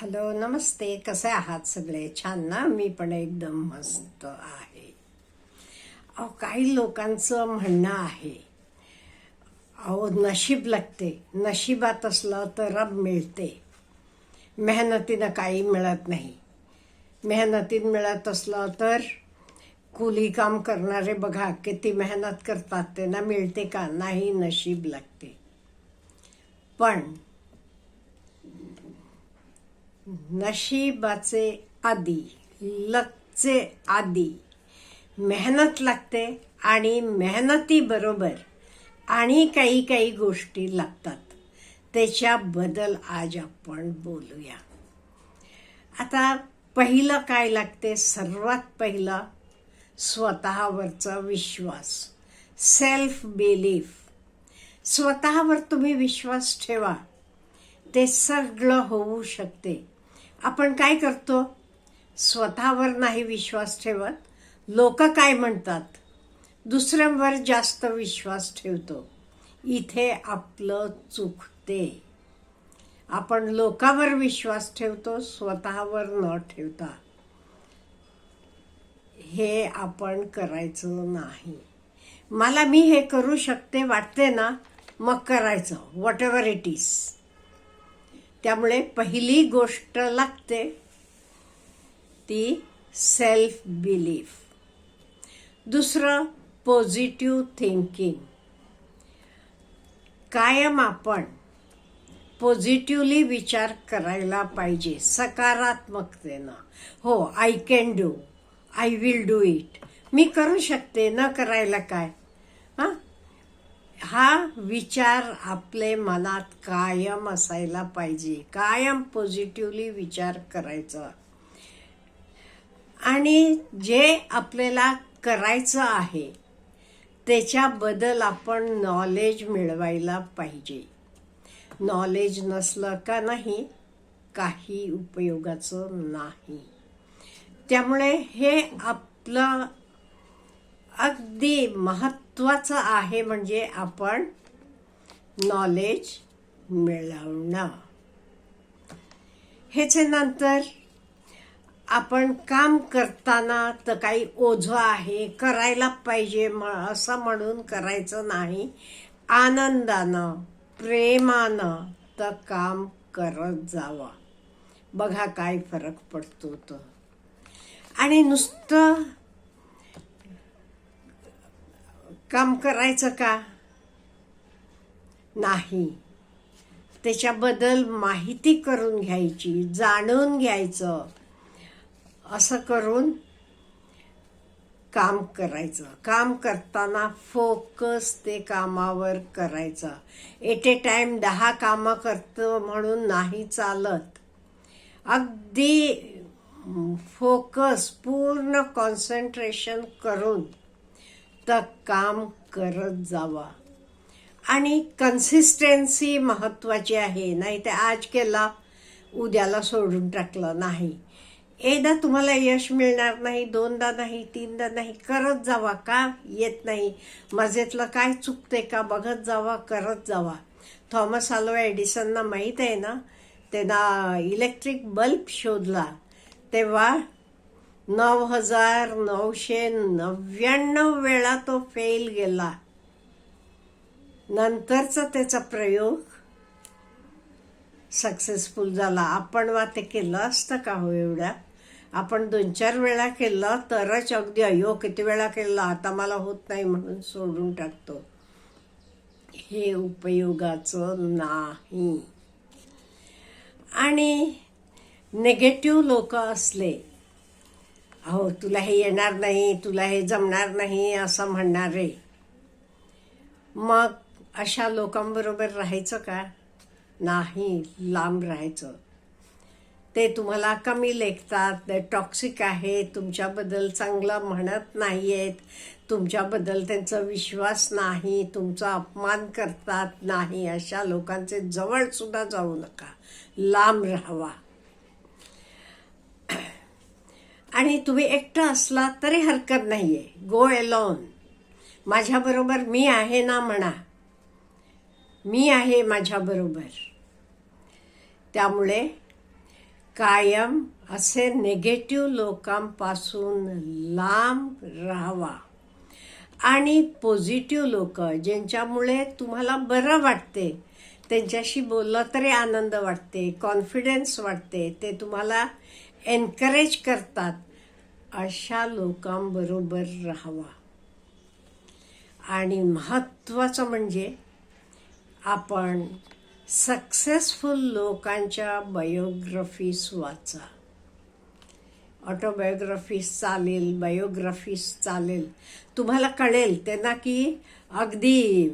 Hello नमस्ते. कसे आहात सगळे? छान ना? मी पण एकदम मस्त आहे. अहो काही लोकांचं म्हणणं आहे. अहो नशीब लागते. नशिबात असलं तर रब मिळते. मेहनतीनं काही मिळत नाही. मेहनतीत मिळत असलं तर कुली काम करणारे बघा किती मेहनत करतात त्यांना मिळते का? नाही नशीब लागते. पण नशिबाचे आदी लकचे आदी. मेहनत लागते आणि मेहनतीबरोबर आणि काही काही गोष्टी लागतात. त्याच्याबद्दल आज आपण बोलूया. आता पहिलं काय लागते? सर्वात पहिलं स्वतःवरचा विश्वास. सेल्फ बिलीफ स्वतःवर तुम्ही विश्वास ठेवा. ते सगळं होऊ शकते. आपण काय करतो? स्वतःवर नाही विश्वास ठेवत. लोक काय म्हणतात? दुसऱ्यांवर जास्त विश्वास ठेवतो. इथे आपलं चुकते आपण लोकावर विश्वास ठेवतो स्वतःवर न ठेवता. हे आपण करायचं नाही. मला मी हे करू शकते वाटते ना? मग करायचं. वॉट एव्हर इट इज त्यामुळे पहिली गोष्ट लागते ती सेल्फ बिलीफ दुसरं पॉझिटिव्ह थिंकिंग कायम आपण पॉझिटिव्हली विचार करायला पाहिजे सकारात्मकतेनं. हो I can do I will do it मी करू शकते न करायला काय? हा विचार आपले मनात कायम असायला पाहिजे. कायम पॉझिटिव्हली विचार करायचा. आणि जे आपल्याला करायचं आहे त्याच्याबद्दल आपण नॉलेज मिळवायला पाहिजे. नॉलेज नसलं का नाही काही उपयोगाचं नाही. त्यामुळे हे आपलं अगदी महत्त्वाचं आहे म्हणजे आपण नॉलेज मिळवणं. ह्याच्यानंतर आपण काम करताना तर काही ओझं आहे करायला पाहिजे म- असं म्हणून करायचं नाही. आनंदानं प्रेमानं तर काम करत जावं. बघा काय फरक पडतो तर आणि नुसतं काम करायचं का? नाही. त्याच्याबद्दल माहिती करून घ्यायची जाणून घ्यायचं. असं करून काम करायचं. काम करताना फोकस ते कामावर करायचं. एट ए टाईम दहा कामं करतो म्हणून नाही चालत. अगदी फोकस पूर्ण कॉन्सन्ट्रेशन करून तर काम करत जावा. आणि कन्सिस्टन्सी महत्वाची आहे. नाही ते आज केला उद्याला सोडून टाकलं नाही. एकदा तुम्हाला यश मिळणार नाही दोनदा नाही तीनदा नाही करत जावा का? येत नाही. मजेतलं काय चुकते का? बघत जावा करत जावा. थॉमस आल्वा एडिसनना माहीत आहे ना? त्यांना इलेक्ट्रिक बल्ब शोधला. तेव्हा नऊ हजार नऊशे नव्याण्णव वेळा तो फेल गेला. नंतरचा त्याचा प्रयोग सक्सेसफुल झाला. आपण वा ते केलं असतं का हो एवढ्या? आपण दोन चार वेळा केलं तरच अगदी अयो किती वेळा केलं? आता मला होत नाही म्हणून सोडून टाकतो. हे उपयोगाचं नाही. आणि नेगेटिव्ह लोक असले अहो तुला हे येणार नाही तुला हे जमणार नाही असं म्हणणारे मग अशा लोकांबरोबर राहायचं का? नाही लांब राहायचं. ते तुम्हाला कमी लेखतात ते टॉक्सिक आहे तुमच्याबद्दल चांगलं म्हणत नाही आहेत तुमच्याबद्दल त्यांचा विश्वास नाही तुमचा अपमान करतात नाही अशा लोकांचे जवळसुद्धा जाऊ नका. लांब राहावा. आणि तुम्ही एकटं असला तरी हरकत नाही आहे गो एलॉन माझ्याबरोबर मी आहे ना म्हणा. मी आहे माझ्याबरोबर. त्यामुळे कायम असे निगेटिव्ह लोकांपासून लांब राहावा. आणि पॉझिटिव्ह लोक ज्यांच्यामुळे तुम्हाला बरं वाटते त्यांच्याशी बोललं तरी आनंद वाटते कॉन्फिडन्स वाटते ते तुम्हाला एनकरेज करतात अशा लोकांबरोबर राहावा. आणि महत्त्वाचं म्हणजे आपण सक्सेसफुल लोकांच्या बायोग्राफीज वाचा. ऑटोबायोग्राफीज चालेल बायोग्राफीज चालेल. तुम्हाला कळेल त्यांना की अगदी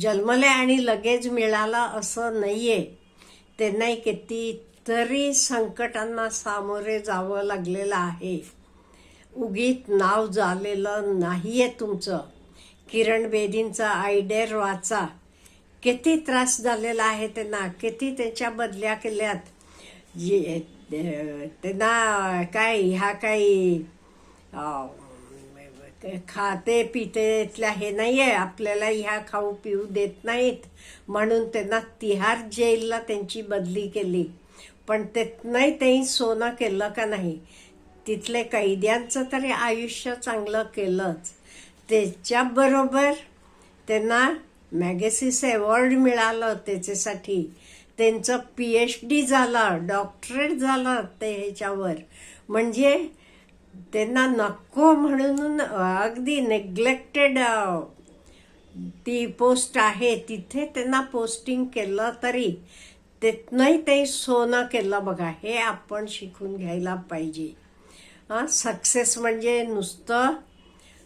जन्मले आणि लगेच मिळाला असं नाही आहे त्यांनाही तरी संकटांना सामोरे जावं लागलेलं आहे. उगीत नाव झालेलं नाही आहे तुमचं. किरण बेदींचा आयडेर वाचा. किती त्रास झालेला आहे त्यांना किती त्याच्या बदल्या केल्यात. त्यांना काय ह्या काही अं, खाते पितेतल्या हे नाही आहे आपल्याला ह्या खाऊ पिऊ देत नाहीत. म्हणून त्यांना तिहार जेलला त्यांची बदली केली. पण ते नाही त्यांनी सोनं केलं का नाही? तिथले कैद्यांचं तरी आयुष्य चांगलं केलंच. त्याच्याबरोबर त्यांना मॅगेसिस अवॉर्ड मिळालं त्याच्यासाठी. त्यांचं पी एच डी झालं डॉक्टरेट झालं ते ह्याच्यावर. म्हणजे त्यांना नको म्हणून अगदी नेग्लेक्टेड ती पोस्ट आहे. तिथे त्यांना पोस्टिंग केलं तरी. तिथनंही ते सोनं केलं बघा हे आपण शिकून घ्यायला पाहिजे. हां सक्सेस म्हणजे नुसतं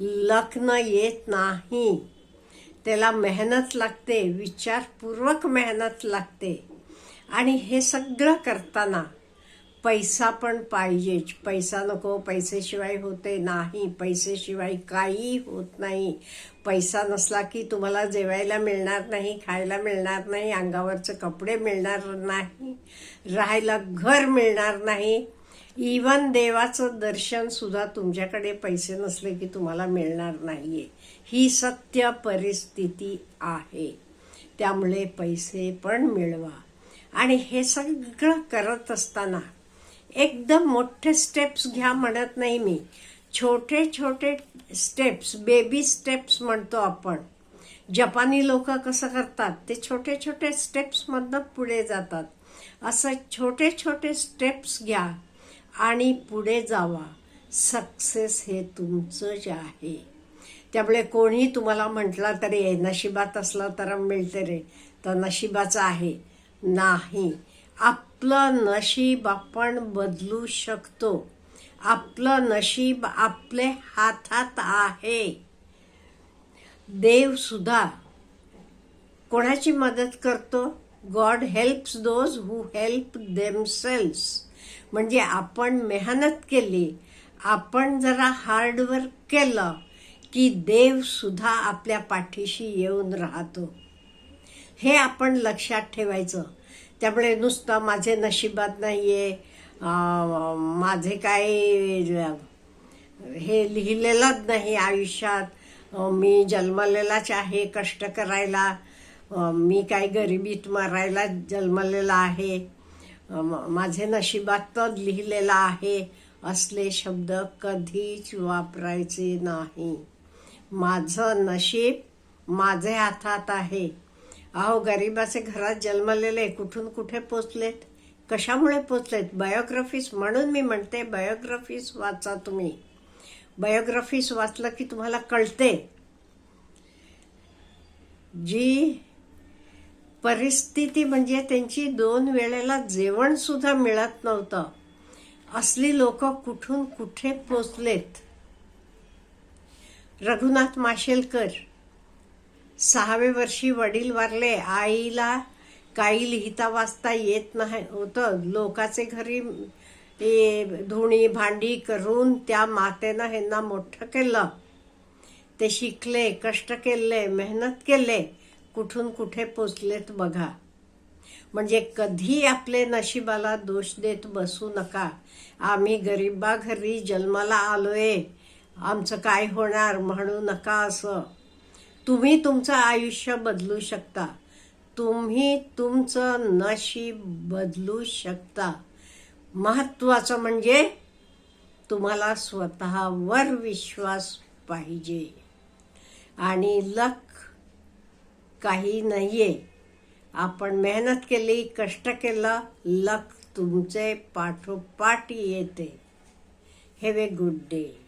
लग्न येत नाही. त्याला मेहनत लागते विचारपूर्वक मेहनत लागते. आणि हे सगळं करताना पैसा पण पाहिजेच. पैसा नको पैसेशिवाय होते नाही. पैसेशिवाय काही होत नाही. पैसा नसला की तुम्हाला जेवायला मिळणार नाही खायला मिळणार नाही अंगावरचे कपडे मिळणार नाही राहायला घर मिळणार नाही. इवन देवाचं दर्शन सुद्धा तुमच्याकडे पैसे नसले की तुम्हाला मिळणार नाहीये. ही सत्य परिस्थिती आहे. त्यामुळे पैसे पण मिळवा. आणि हे सगळं करत असताना एकदम मोठे स्टेप्स घ्या म्हणत नाही मी. छोटे छोटे स्टेप्स बेबी स्टेप्स म्हणतो आपण. जपानी लोक कसं करतात? ते छोटे छोटे स्टेप्समधनं पुढे जातात. असं छोटे छोटे स्टेप्स घ्या आणि पुढे जावा. सक्सेस हे तुमचं जे आहे. त्यामुळे कोणी तुम्हाला म्हटलं तरी नशिबात असला तर मिळते रे. तर नशिबाचं आहे. नाही. आपलं नशीब आपण बदलू शकतो. आपलं नशीब आपले हातात आहे. देवसुद्धा कोणाची मदत करतो? God helps those who help themselves म्हणजे आपण मेहनत केली आपण जरा हार्डवर्क केलं की देवसुद्धा आपल्या पाठीशी येऊन राहतो. हे आपण लक्षात ठेवायचं. त्यामुळे नुसतं माझे नशिबात नाही आहे माझे काय हे लिहिलेलंच नाही आयुष्यात. मी जन्मलेलाच आहे कष्ट करायला. मी काय गरिबीत मरायला जन्मलेला आहे. म- माझे नशिबात तर लिहिलेलं आहे. असले शब्द कधीच वापरायचे नाही. माझं नशीब माझे हातात आहे. अहो गरिबाचे घरात जन्मलेले कुठून कुठे पोचलेत? कशामुळे पोचलेत? बायोग्राफीज म्हणून मी म्हणते बायोग्राफीज वाचा तुम्ही. बायोग्राफीज वाचलं की तुम्हाला कळते. जी परिस्थिती म्हणजे त्यांची दोन वेळेला जेवणसुद्धा मिळत नव्हतं. असली लोक कुठून कुठे पोचलेत? रघुनाथ माशेलकर सहावे वर्षी वडील वारले आईला काही लिहिता वाचता येत नाही होतं. लोकाचे घरी धुणी भांडी करून त्या मातेनं ह्यांना मोठं केलं. ते शिकले कष्ट केले मेहनत केले कुठून कुठे पोचलेत बघा. म्हणजे कधी आपले नशिबाला दोष देत बसू नका. आम्ही गरिबा घरी जन्माला आलोय. आमचं काय होणार म्हणू नका असं. तुम्ही तुमचं आयुष्य बदलू शकता. तुम्ही तुमचं नशीब बदलू शकता. महत्वाचं म्हणजे तुम्हाला स्वतःवर विश्वास पाहिजे. आणि लक काही नाही आहे आपण मेहनत केली कष्ट केलं लक तुमचे पाठोपाठ येते. Have a good day